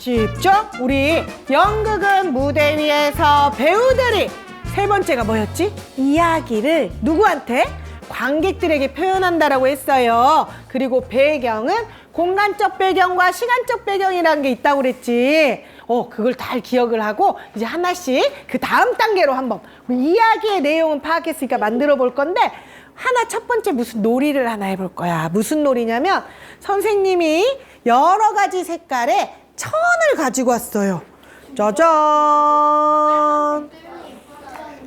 집중 우리 연극은 무대 위에서 배우들이 세 번째가 뭐였지? 이야기를 누구한테? 관객들에게 표현한다라고 했어요. 그리고 배경은 공간적 배경과 시간적 배경이라는 게 있다고 그랬지. 어, 그걸 잘 기억을 하고 이제 하나씩 그 다음 단계로 한번 이야기의 내용은 파악했으니까 만들어 볼 건데 하나 첫 번째 무슨 놀이를 하나 해볼 거야. 무슨 놀이냐면 선생님이 여러 가지 색깔의 천을 가지고 왔어요. 짜잔.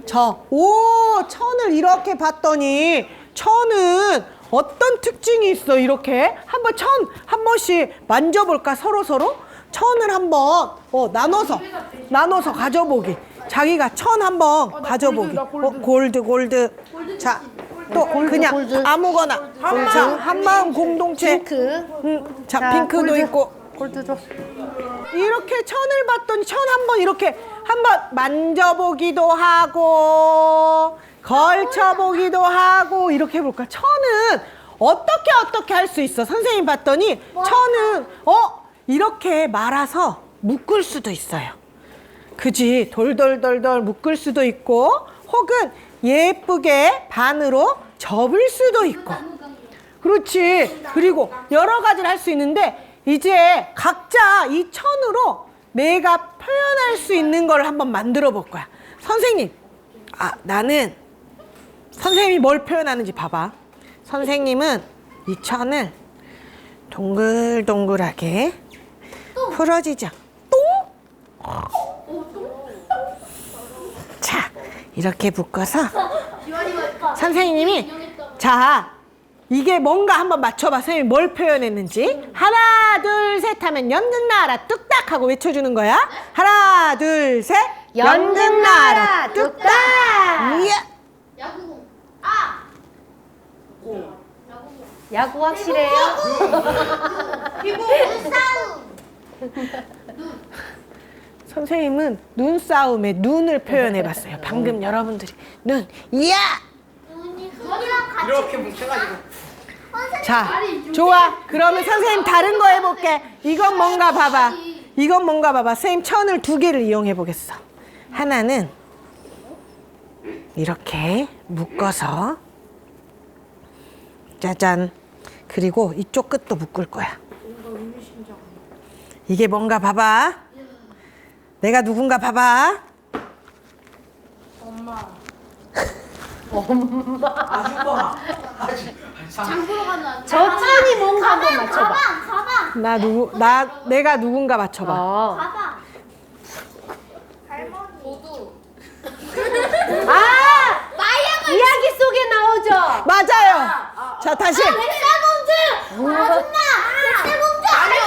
자, 오, 천을 이렇게 봤더니 천은 어떤 특징이 있어? 이렇게 한번 천 한 번씩 만져볼까 서로 서로 천을 한번 어 나눠서 나눠서 가져보기. 자기가 천 한번 가져보기. 어, 골드 골드. 자, 또 그냥 아무거나. 자, 한마음 공동체. 핑크. 음, 자, 자, 핑크도 골드. 있고. 골드 줘. 이렇게 천을 봤더니 천 한 번 이렇게 한번 만져보기도 하고 걸쳐보기도 하고 이렇게 해볼까? 천은 어떻게 어떻게 할 수 있어? 선생님 봤더니 천은 어 이렇게 말아서 묶을 수도 있어요. 그지 돌돌돌돌 묶을 수도 있고 혹은 예쁘게 반으로 접을 수도 있고 그렇지. 그리고 여러 가지를 할 수 있는데 이제 각자 이 천으로 내가 표현할 수 있는 걸 한번 만들어 볼 거야. 선생님, 아 나는 선생님이 뭘 표현하는지 봐봐. 선생님은 이 천을 동글동글하게 풀어지죠. 똥. 자, 이렇게 묶어서 선생님이 자 이게 뭔가 한번 맞춰봐 선생님이 뭘 표현했는지 하나 둘 셋 하면 연극 나라 뚝딱 하고 외쳐주는 거야 하나 둘셋 연극 나라 뚝딱! 이야 야구공. 아! 야구 확실해요? 싸움. 선생님은 눈싸움에 눈을 표현해봤어요 방금 여러분들이 눈 이야 눈이 눈이랑 같이. 이렇게 뭉쳐가지고 자 좋아. 그러면 선생님 다른 거 해볼게. 이건 뭔가 봐봐. 이건 뭔가 봐봐. 선생님 천을 두 개를 이용해 보겠어. 하나는 이렇게 묶어서 짜잔. 그리고 이쪽 끝도 묶을 거야. 이게 뭔가 봐봐. 내가 누군가 봐봐 장 보러 가는. 저 천이 뭔가 한번 맞춰봐. 가방, 가방, 나 누구 나 내가 누군가 맞춰봐 어. 가방. 할머니. 도두. 아! 마이야가 이야기 속에 나오죠? 맞아요 자 다시 백설공주. 아줌마. 백설공주. 아니야,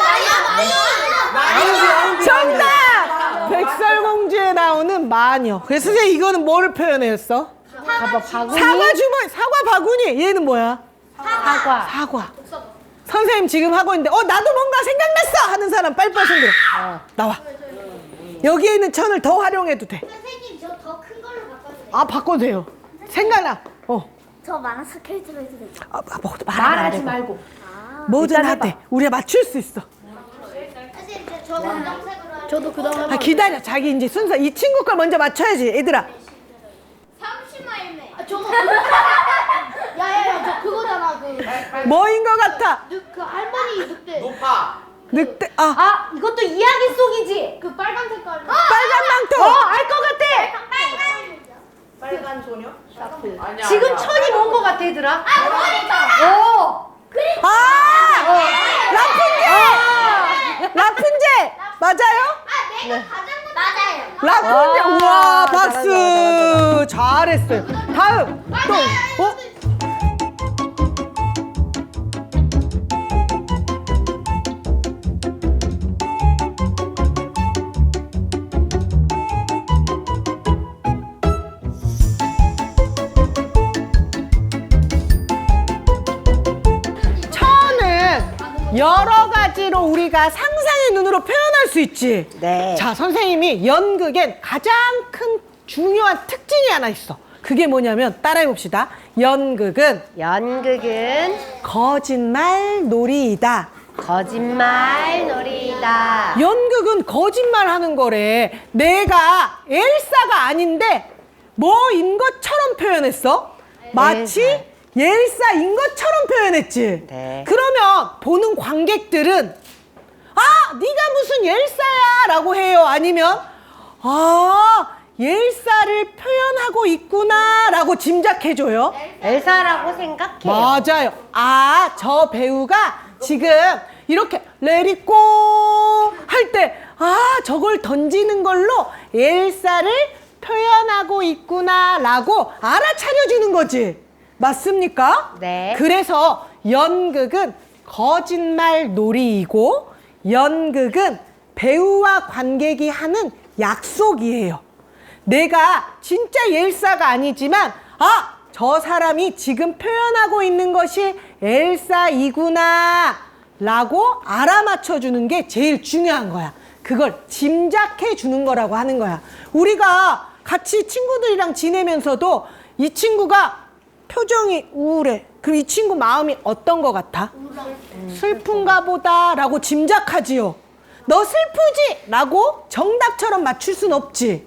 마이야, 마이야. 정답! 백설공주에 나오는 마녀. 그래서 선생님 이거는 뭐를 표현했어? 사과 주머니, 사과 바구니. 얘는 뭐야? 사과. 사과. 선생님 지금 하고 있는데, 어, 나도 뭔가 생각났어! 하는 사람 빨리빨리 손 들어. 어. 나와. 여기에 있는 천을 더 활용해도 돼. 선생님, 저 더 큰 걸로 바꿔주세요. 아, 바꿔도 돼요. 생각나. 어. 저 만화스 캐릭터로 해도 되죠? 아, 아, 뭐, 안 말하지 되고. 말고. 뭐든 일단 하대. 우리가 맞출 수 있어. 선생님, 저 검정색으로 할게요. 저도 그 다음에 아, 기다려. 자기 이제 순서. 이 친구 걸 먼저 맞춰야지, 얘들아. 삼시마일매. 아, 저거. 그거잖아. 그, 뭐인 것 같아? 늑, 그 할머니 늑대. 높아 늑대, 아, 아, 이것도 이야기 속이지? 그 빨간 색깔. 빨간 망토! 어, 알 것 같아! 빨간. 빨간 소녀? 아니야 지금 아니야. 천이 뭔 것 같아, 얘들아? 아. 오! 아! 라푼젤! 라푼젤! 맞아요? 아, 내가 가장 맞아요. 라푼젤! 와, 우와, 잘한다, 박수! 잘했어요. 다음! 또, 어? 우리가 상상의 눈으로 표현할 수 있지. 네. 자, 선생님이 연극엔 가장 큰 중요한 특징이 하나 있어. 그게 뭐냐면 따라해 봅시다. 연극은 연극은 거짓말 놀이이다. 거짓말 놀이다. 연극은 거짓말 하는 거래. 내가 엘사가 아닌데 뭐인 것처럼 표현했어? 마치 엘사인 것처럼 표현했지. 네. 그러면 보는 관객들은 아, 네가 무슨 엘사야라고 해요. 아니면 아, 엘사를 표현하고 있구나라고 짐작해 줘요. 엘사라고 생각해요. 맞아요. 아, 저 배우가 지금 이렇게 레리꼬 할 때, 아, 저걸 던지는 걸로 엘사를 표현하고 있구나라고 알아차려주는 거지. 맞습니까? 네. 그래서 연극은 거짓말 놀이이고, 연극은 배우와 관객이 하는 약속이에요. 내가 진짜 엘사가 아니지만 아, 저 사람이 지금 표현하고 있는 것이 엘사이구나 라고 알아맞혀 주는 게 제일 중요한 거야. 그걸 짐작해 주는 거라고 하는 거야. 우리가 같이 친구들이랑 지내면서도 이 친구가 표정이 우울해. 그럼 이 친구 마음이 어떤 것 같아? 슬픈가 보다라고 짐작하지요. 너 슬프지? 라고 정답처럼 맞출 순 없지.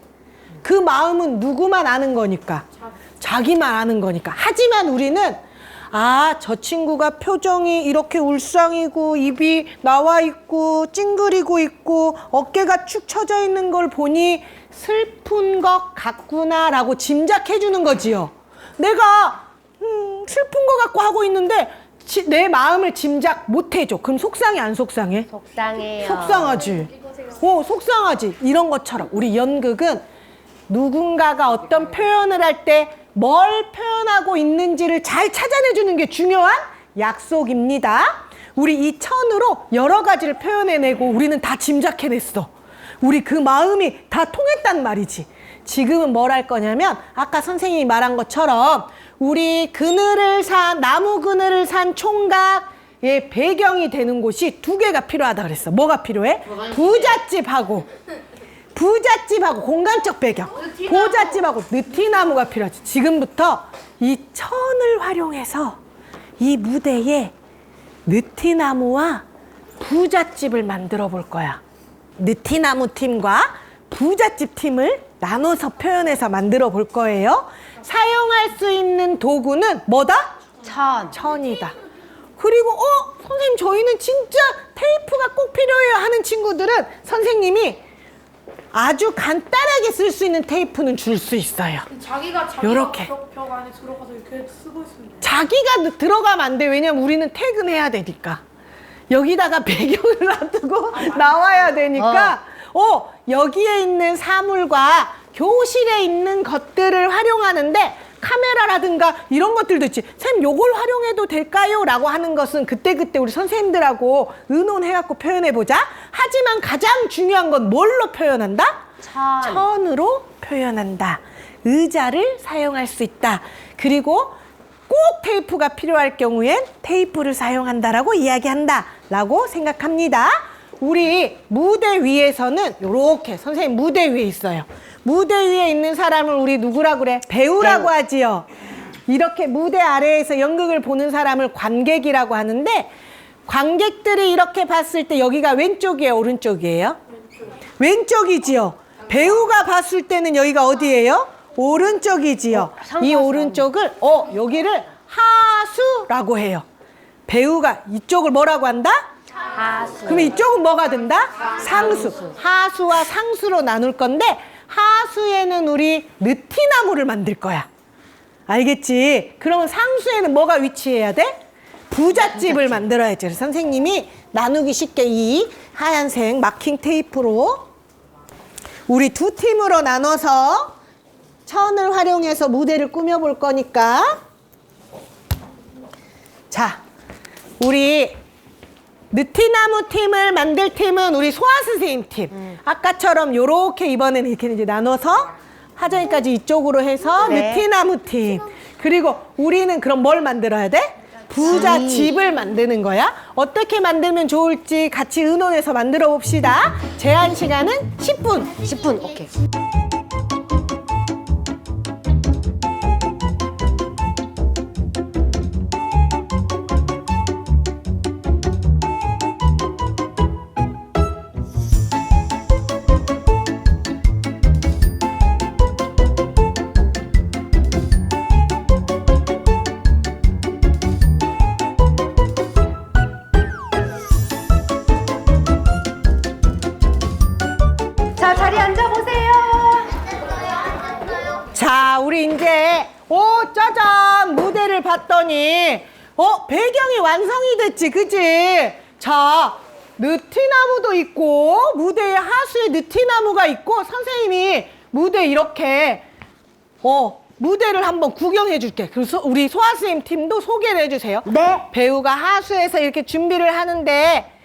그 마음은 누구만 아는 거니까. 자기만 아는 거니까. 하지만 우리는 아, 저 친구가 표정이 이렇게 울상이고 입이 나와 있고 찡그리고 있고 어깨가 축 처져 있는 걸 보니 슬픈 것 같구나라고 짐작해 주는 거지요. 내가 음, 슬픈 것 같고 하고 있는데 지- 내 마음을 짐작 못 해줘. 그럼 속상해 안 속상해? 속상해요. 속상하지. 어, 속상하지. 이런 것처럼 우리 연극은 누군가가 어떤 표현을 할 때 뭘 표현하고 있는지를 잘 찾아내 주는 게 중요한 약속입니다. 우리 이 천으로 여러 가지를 표현해내고 우리는 다 짐작해냈어. 우리 그 마음이 다 통했단 말이지. 지금은 뭘 할 거냐면 아까 선생님이 말한 것처럼 우리 그늘을 산 나무 그늘을 산 총각의 배경이 되는 곳이 두 개가 필요하다 그랬어. 뭐가 필요해? 부잣집하고 부잣집하고 공간적 배경. 부잣집하고 느티나무가 필요하지. 지금부터 이 천을 활용해서 이 무대에 느티나무와 부잣집을 만들어 볼 거야. 느티나무 팀과 부잣집 팀을 나눠서 표현해서 만들어 볼 거예요. 사용할 수 있는 도구는 뭐다? 천. 천이다. 그리고 어 선생님 저희는 진짜 테이프가 꼭 필요해요 하는 친구들은 선생님이 아주 간단하게 쓸 수 있는 테이프는 줄 수 있어요. 자기가 자기가 요렇게. 벽, 벽 안에 들어가서 이렇게 쓰고 있습니다. 자기가 들어가면 안 돼. 왜냐면 우리는 퇴근해야 되니까. 여기다가 배경을 놔두고 나와야 되니까, 어, 여기에 있는 사물과 교실에 있는 것들을 활용하는데, 카메라라든가 이런 것들도 있지. 선생님, 요걸 활용해도 될까요? 라고 하는 것은 그때그때 우리 선생님들하고 의논해갖고 표현해보자. 하지만 가장 중요한 건 뭘로 표현한다? 천. 천으로 표현한다. 의자를 사용할 수 있다. 그리고 꼭 테이프가 필요할 경우엔 테이프를 사용한다라고 이야기한다. 라고 생각합니다. 우리 무대 위에서는 이렇게 선생님 무대 위에 있어요. 무대 위에 있는 사람을 우리 누구라 그래? 배우라고 배우. 하지요. 이렇게 무대 아래에서 연극을 보는 사람을 관객이라고 하는데 관객들이 이렇게 봤을 때 여기가 왼쪽이에요, 오른쪽이에요? 왼쪽 이지요. 배우가 봤을 때는 여기가 어디예요? 오른쪽이지요. 상하수. 이 오른쪽을 어 여기를 하수라고 해요. 배우가 이쪽을 뭐라고 한다? 하수. 그럼 이쪽은 뭐가 된다? 상수. 하수와 상수로 나눌 건데 하수에는 우리 느티나무를 만들 거야. 알겠지? 그러면 상수에는 뭐가 위치해야 돼? 부잣집을 만들어야지. 그래서 선생님이 나누기 쉽게 이 하얀색 마킹 테이프로 우리 두 팀으로 나눠서 천을 활용해서 무대를 꾸며볼 거니까 자, 우리 느티나무 팀을 만들 팀은 우리 소아 선생님 팀. 아까처럼 요렇게 이번에는 이렇게 이제 나눠서 하정이까지 이쪽으로 해서 네. 느티나무 팀. 그리고 우리는 그럼 뭘 만들어야 돼? 부자 집을 만드는 거야. 어떻게 만들면 좋을지 같이 의논해서 만들어 봅시다. 제한 시간은 10분. 10분. 오케이. 봤더니 어? 배경이 완성이 됐지 그지? 자 느티나무도 있고 무대에 하수에 느티나무가 있고 선생님이 무대 이렇게 어 무대를 한번 구경해 줄게. 그래서 우리 소아 선생님 팀도 소개를 해주세요. 네. 배우가 하수에서 이렇게 준비를 하는데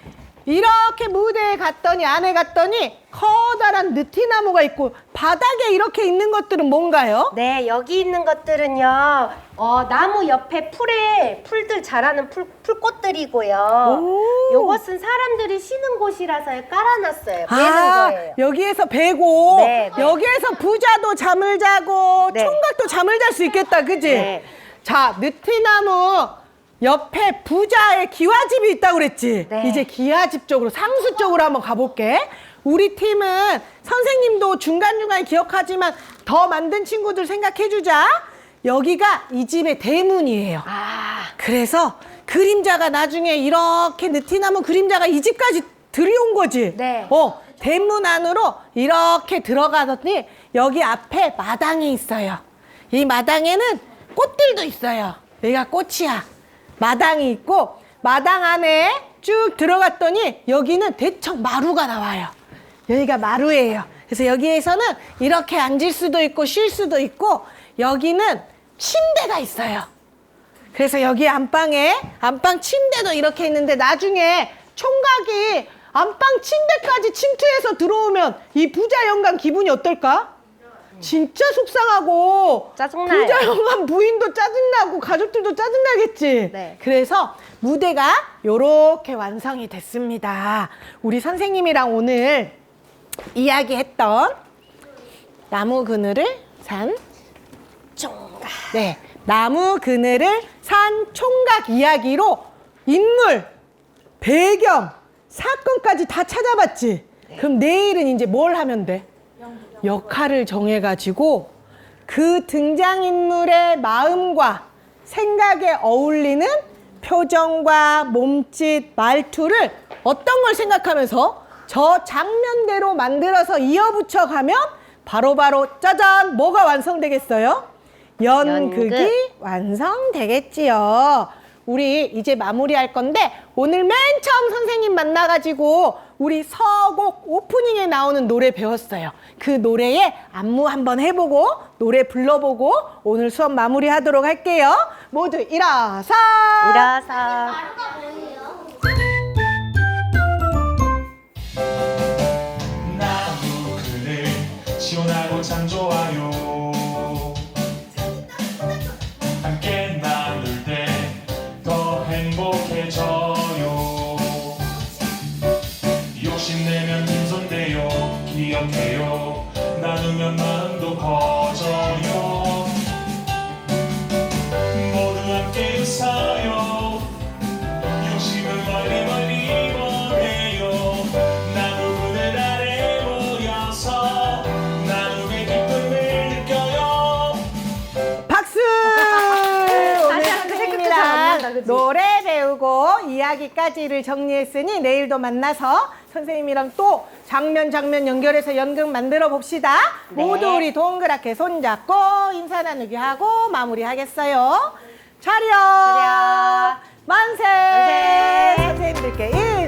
이렇게 무대에 갔더니 안에 갔더니 커다란 느티나무가 있고 바닥에 이렇게 있는 것들은 뭔가요? 네, 여기 있는 것들은요, 어, 나무 옆에 풀에, 풀들 자라는 풀, 풀꽃들이고요. 오. 요것은 사람들이 쉬는 곳이라서 깔아놨어요. 베는 아, 거예요. 여기에서 베고 네, 네. 여기에서 부자도 잠을 자고 네. 총각도 잠을 잘 수 있겠다, 그지? 네. 자, 느티나무 옆에 부자의 기와집이 있다고 그랬지? 네. 이제 기와집 쪽으로 상수 쪽으로 한번 가볼게. 우리 팀은 선생님도 중간중간 기억하지만 더 만든 친구들 생각해주자. 여기가 이 집의 대문이에요. 아, 그래서 그림자가 나중에 이렇게 느티나무 그림자가 이 집까지 들여온 거지. 네. 어, 대문 안으로 이렇게 들어가더니 여기 앞에 마당이 있어요. 이 마당에는 꽃들도 있어요. 여기가 꽃이야. 마당이 있고 마당 안에 쭉 들어갔더니 여기는 대청 마루가 나와요. 여기가 마루예요. 그래서 여기에서는 이렇게 앉을 수도 있고 쉴 수도 있고 여기는 침대가 있어요. 그래서 여기 안방에 안방 침대도 이렇게 있는데 나중에 총각이 안방 침대까지 침투해서 들어오면 이 부자 영감 기분이 어떨까? 진짜 속상하고 짜증나요. 부자 영감 부인도 짜증나고 가족들도 짜증나겠지. 네. 그래서 무대가 요렇게 완성이 됐습니다. 우리 선생님이랑 오늘 이야기했던 나무 그늘을 산 총각. 네, 나무 그늘을 산 총각 이야기로 인물, 배경, 사건까지 다 찾아봤지. 그럼 내일은 이제 뭘 하면 돼? 역할을 정해가지고 그 등장인물의 마음과 생각에 어울리는 표정과 몸짓, 말투를 어떤 걸 생각하면서 저 장면대로 만들어서 이어붙여 가면 바로바로 짜잔 뭐가 완성되겠어요? 연극이 연극. 완성되겠지요. 우리 이제 마무리할 건데 오늘 맨 처음 선생님 만나가지고 우리 서곡 오프닝에 나오는 노래 배웠어요. 그 노래에 안무 한번 해보고 노래 불러보고 오늘 수업 마무리하도록 할게요. 모두 일어서 일어서. 나무 그늘 시원하고 참 좋아요 욕심내면 빈손대요. 기억해요. 나누면 마음도 커 노래 배우고 이야기까지를 정리했으니 내일도 만나서 선생님이랑 또 장면 장면 연결해서 연극 만들어 봅시다. 네. 모두 우리 동그랗게 손잡고 인사 나누기 하고 마무리하겠어요. 차려! 차려. 만세! 만세! 선생님들께 일